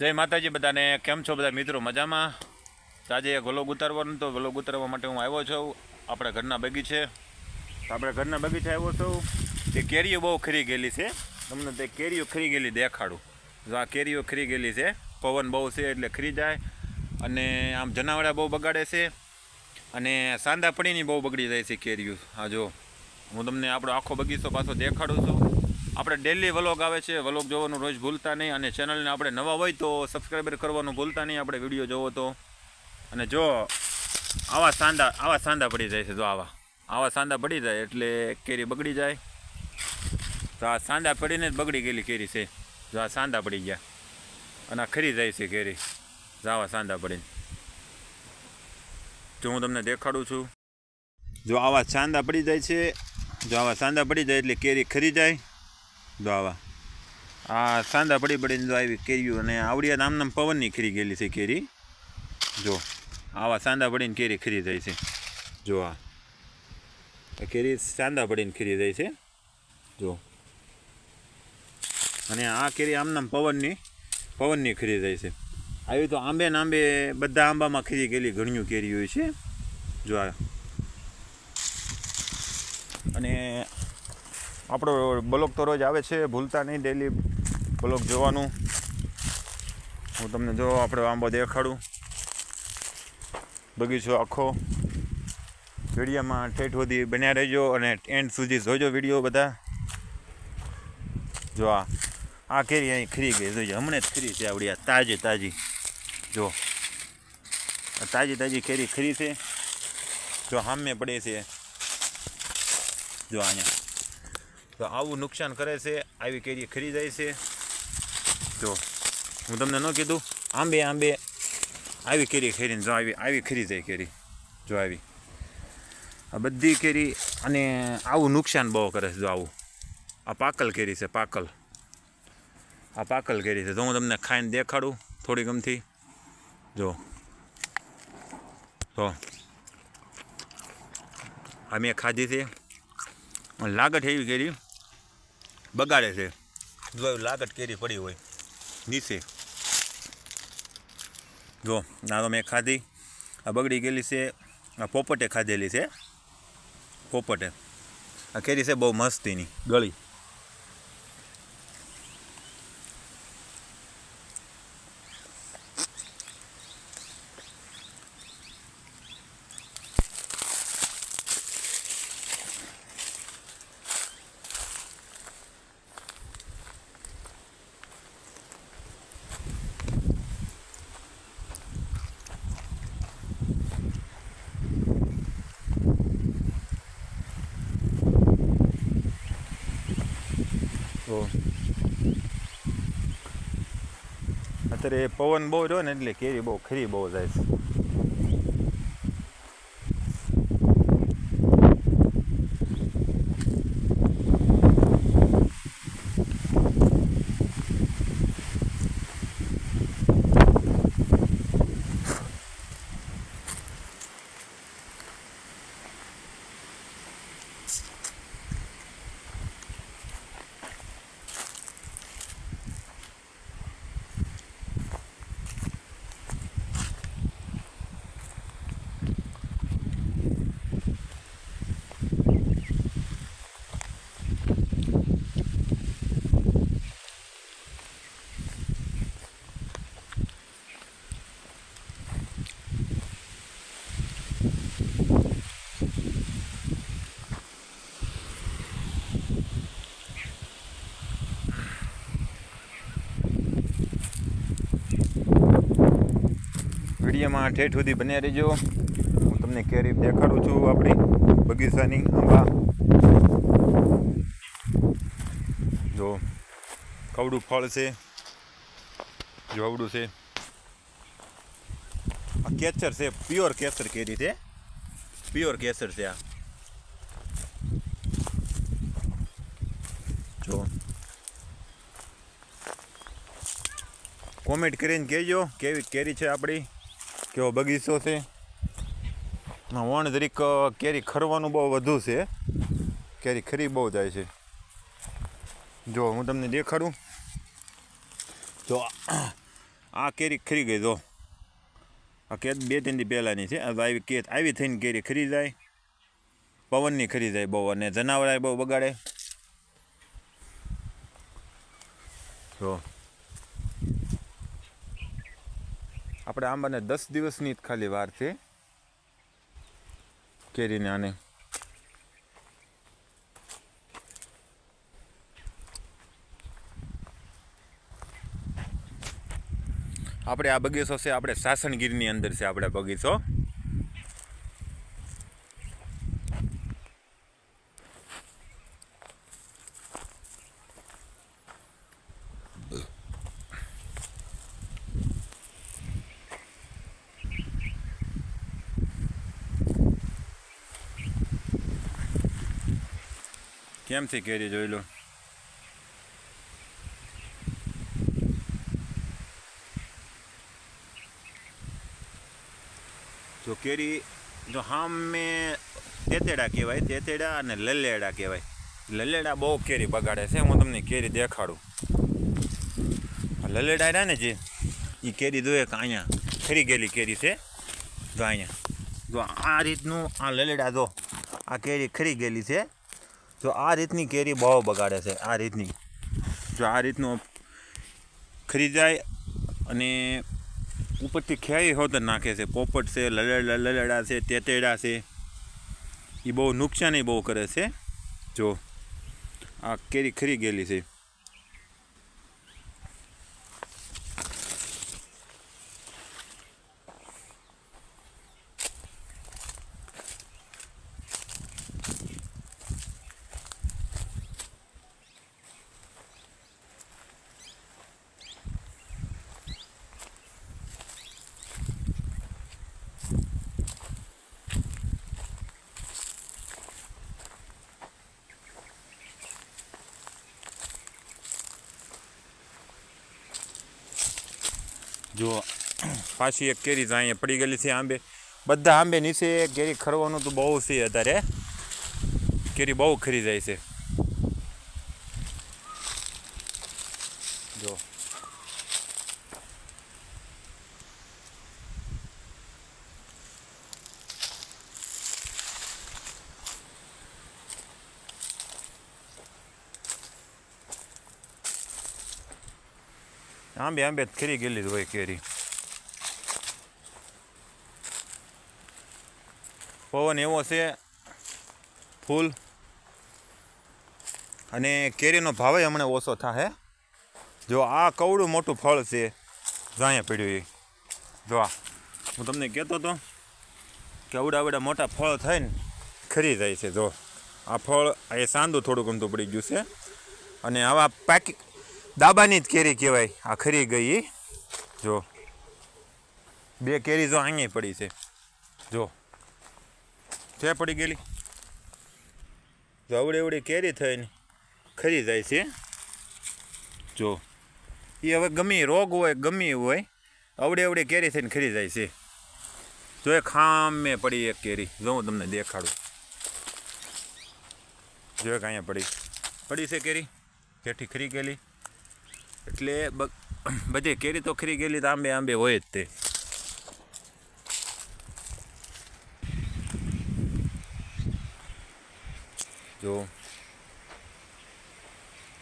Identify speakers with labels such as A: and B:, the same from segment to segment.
A: જય માતાજી બધાને, કેમ છો બધા મિત્રો? મજામાં? આજે ગલોગ ઉતારવાનો તો ગલોગ ઉતારવા માટે હું આવ્યો છું. આપણા ઘરના બગીચે. તો આપણે ઘરના બગીચે આવ્યો છું. તે કેરીઓ બહુ ખરી ગયેલી છે. તમને તે કેરીઓ ખરી ગયેલી દેખાડું. આ કેરીઓ ખરી ગયેલી છે. પવન બહુ છે એટલે ખરી જાય. અને આમ જનાવડા બહુ બગાડે છે. અને સાંદા પડીની બહુ બગડી જાય છે કેરીઓ. આ જો, હું તમને આપણો આખો બગીચો પાછો દેખાડું છું. આપણે ડેલી વ્લોગ આવે છે વ્લોગ જોવાનું રોજ ભૂલતા નહીં અને ચેનલને આપણે નવા હોય તો સબસ્ક્રાઈબર કરવાનું ભૂલતા નહીં આપણે વીડિયો જોવો તો. અને જો, આવા સાંદા આવા સાંદા પડી જાય છે જો આવા. આવા સાંદા પડી જાય એટલે કેરી બગડી જાય. તો આ સાંદા પડીને જ બગડી ગયેલી કેરી છે. જો આ સાંદા પડી ગયા. અને આ ખરી જાય છે કેરી. જો આવા સાંદા પડીને. જો હું તમને દેખાડું છું. જો આવા સાંદા પડી જાય છે. જો આવા સાંદા પડી જાય એટલે કેરી ખરી જાય. જો આવા. આ સાંદા પડી પડીને જો આવી કેરીઓ અને આવડિયા નામના પવનની ખરી ગયેલી છે કેરી. જો, આવા સાંદા પડીને કેરી ખરી જાય છે. જો આ. કેરી સાંદા પડીને ખીરી જાય છે. જો. અને આ કેરી આમનામ પવનની પવનની ખરી જાય છે. આવી તો આંબે ને આંબે બધા આંબામાં ખીરી ગયેલી ઘણીયું કેરી હોય છે. જો આ. અને આપણો બ્લોગ તો રોજ આવે છે, ભૂલતા નહીં ડેલી બ્લોગ જોવાનું. હું તમને જો આપણો આંબો દેખાડું. બગીચો આખો. વિડીયોમાં ઠેઠ સુધી બન્યા રહેજો અને એન્ડ સુધી જોજો વીડિયો બધા. જો આ આ કેરી અહીં ખરી ગઈ. જોઈએ હમણાં જ ખરી છે આવડી તાજી તાજી. જો તાજી તાજી કેરી ખરી છે. જો સામે પડે છે. જો અહીંયા. તો આવું નુકસાન કરે છે, આવી કેરી ખરી જાય છે. જો હું તમને ન કીધું, આંબે આંબે આવી કેરી ખેરીને જો આવી આવી ખરી જાય કેરી, જો આવી. આ બધી કેરી અને આવું નુકસાન બહુ કરે છે જો આવું. આ પાકલ કેરી છે, પાકલ. આ પાકલ કેરી છે તો હું તમને ખાઈને દેખાડું થોડી ગમથી. જો. તો. આ મેં ખાધી છે. લાગટ એવી કેરી. બગાડે છે. જો લાગટ કેરી પડી હોય, નીચે. જો ના તો મેં ખાધી. આ બગડી ગયેલી છે, આ પોપટે ખાધેલી છે. પોપટે. આ કેરી છે બહુ મસ્તીની, ગળી. તો અત્યારે પવન બહુ રહ્યો ને એટલે કેરી બહુ ખરી બહુ જાય છે. વિડીયોમાં ઠેઠ સુધી બન્યા રહેજો. હું તમને કેરી દેખાડું છું આપણી બગીચાની આંબા. જો, કવડું ફળ છે. જો અવડું છે. આ કેસર છે, પ્યોર કેસર કેરી છે. પ્યોર કેસર છે આ. જો. કોમેન્ટ કરીને કહેજો, કેવી કેરી છે આપણી. કેવો બગીચો છે? વણ જરીક કેરી ખરવાનું બહુ વધુ છે. કેરી ખરી બહુ જાય છે. જો, હું તમને દેખાડું. જો, આ કેરી ખરી ગઈ, જો. આ કેત બે ત્રણ પહેલાંની છે. આવી કેત આવી થઈને કેરી ખરી જાય. પવનની ખરી જાય બહુ, અને જનાવરાય બહુ બગાડે. જો આપણે આંબાને દસ દિવસની જ ખાલી વાર છે. કેરીને આને. આપણે આ બગીચો છે, આપણે સાસણગીરની અંદર છે, આપણે બગીચો. કેમ છે કેરી જોઈ લો જો કેરી જો હામે તેતેડા કહેવાય તેતેડા અને લલેડા કહેવાય લલેડા બહુ કેરી બગાડે છે હું તમને કેરી દેખાડું લલેડા રહ્યા ને જે એ કેરી જોઈએ કે અહીંયા ખરી ગયેલી કેરી છે જો અહીંયા જો આ રીતનું આ લલેડા જો આ કેરી ખરી ગયેલી છે જો આ રીતની કેરી બહુ બગાડે છે, આ રીતની. જો આ રીતનું ખરી જાય અને ઉપરથી ખેરી હોતર નાખે છે, પોપટ છે, લલેડા લલેડા છે, તેતેડા છે. એ બહુ નુકસાની બહુ કરે છે. જો આ કેરી ખરી ગયેલી છે જો પાછી એક કેરી અહીંયા પડી ગયેલી છે આંબે. બધા આંબે નીચે કેરી ખરવાનું તો બહુ છે અત્યારે. કેરી બહુ ખરી જાય છે. જો. આંબે આંબે ખરી ગયેલી હોય કેરી. પવન એવો છે, ફૂલ. અને કેરીનો ભાવે હમણાં ઓછો થાય જો આ કવડું મોટું ફળ છે જો અહીંયા પડ્યું એ. જો હું તમને કહેતો હતો કે અવડા અવડા મોટા ફળ થાય ને ખરી જાય છે. જો, આ ફળ એ સાંદું થોડુંક ગમતું પડી ગયું છે. અને આવા પાકી, દાબાની જ કેરી કહેવાય. આ ખરી ગઈ જો, બે કેરી જો અહીંયા પડી છે. જો છે પડી ગયેલી. જો અવડી અવડી કેરી થઈને ખરી જાય છે. જો એ હવે ગમી રોગ હોય, ગમી હોય અવડે અવડે કેરી થઈને ખરી જાય છે. જો એ ખામે પડી એક કેરી. જો હું તમને દેખાડું. જો એક અહીંયા પડી. પડી છે કેરી. જેઠી ખરી ગયેલી. એટલે બધી કેરી તો ખરી ગયેલી, તો આંબે આંબે હોય જ તે. જો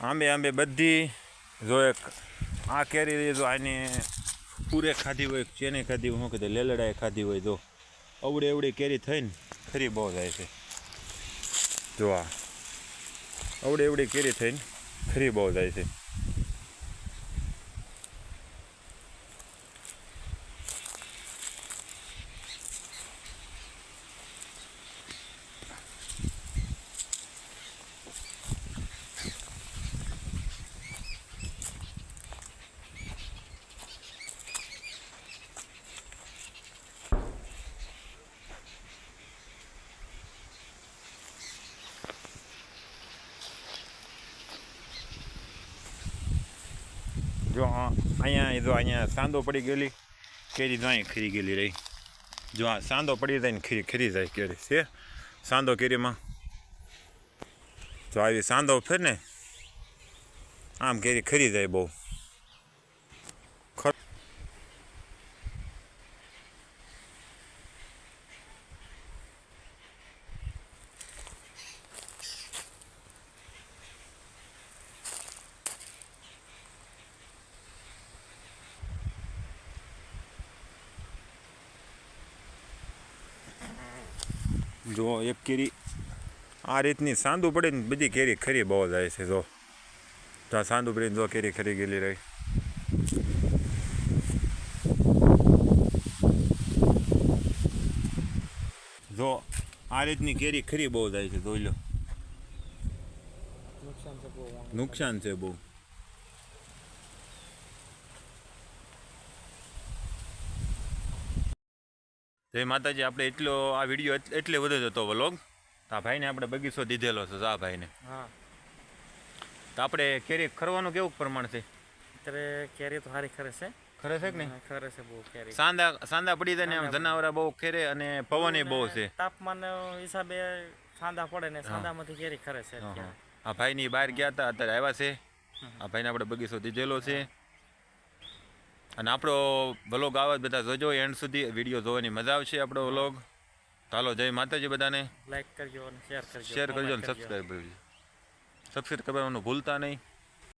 A: આંબે આંબે બધી જો એક આ કેરી જો આને પૂરે ખાધી હોય ચેને ખાધી હોય શું કીધું લેલડાએ ખાધી હોય, જો અવડે અવડી કેરી થઈને ખરી બહુ જાય છે. જો આ અવડે અવડી કેરી થઈને ખરી બહુ જાય છે. જો અહીંયા જો અહીંયા સાંદો પડી ગયેલી, કેરી જો અહીં ખરી ગયેલી રહી. જો આ સાંદો પડી જાય ને ખરી ખીરી જાય કેરી, છે? સાંદો કેરીમાં. જો આવી સાંદો ફેર ને આમ કેરી ખરી જાય બહુ. જો એક કેરી આ રીતની સાંદુ પડે ને બધી કેરી ખરી બહુ જાય છે, જો. તો આ પડે પડીને જો કેરી ખરી ગયેલી રહી. જો આ રીતની કેરી ખરી બહુ જાય છે, જોઈ લો.
B: નુકસાન છે બહુ
A: નુકસાન છે બહુ જય માતાજી આપણે એટલો આ વીડિયો એટલે જ હતો વ્લોગ તો આ ભાઈને આપણે બગીચો દીધેલો છે આ ભાઈને.
B: હા.
A: તો આપણે કેરી ખરવાનું કેવું પ્રમાણ છે?
B: અત્યારે કેરી તો સારી ખરે છે.
A: ખરે છે કે નહીં?
B: ખરે છે બહુ કેરી.
A: સાંદા સાંદા પડી જાય ને આમ જનાવરા બહુ ખેરે અને પવન બહુ છે.
B: તાપમાન હિસાબે સાંદા પડે ને સાંદામાંથી કેરી ખરે છે.
A: આ ભાઈની બહાર ગયા હતા અત્યારે આવ્યા છે. આ ભાઈને આપણે બગીચો દીધેલો છે. અને આપણો વ્લોગ આવે બધા જોજો એન્ડ સુધી વીડિયો જોવાની મજા આવશે આપણો વ્લોગ ચાલો જય માતાજી બધાને.
B: લાઈક કરજો અને શેર કરજો
A: શેર કરજો અને સબસ્ક્રાઈબ કરજો. સબસ્ક્રાઈબ કરવાનું ભૂલતા નહીં.